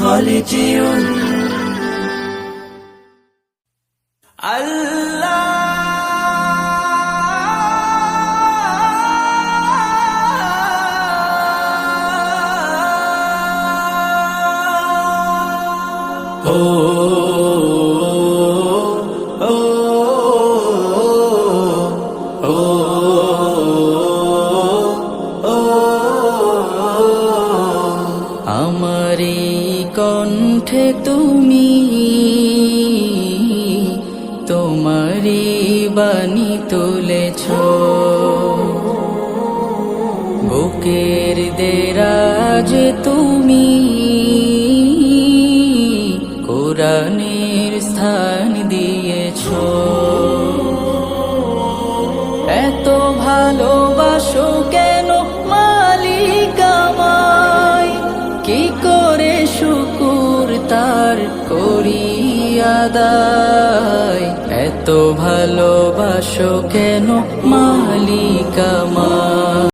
হলে যেও ও কণ্ঠে তুমি তোমারি বাণী তুলেছ। বুকের দেরাজ তুমি কোরআনের স্থান দিয়েছ। এত ভালোবাসো করে শুকুর তার করি আদায় এত ভালোবাসো কেন মালিকামা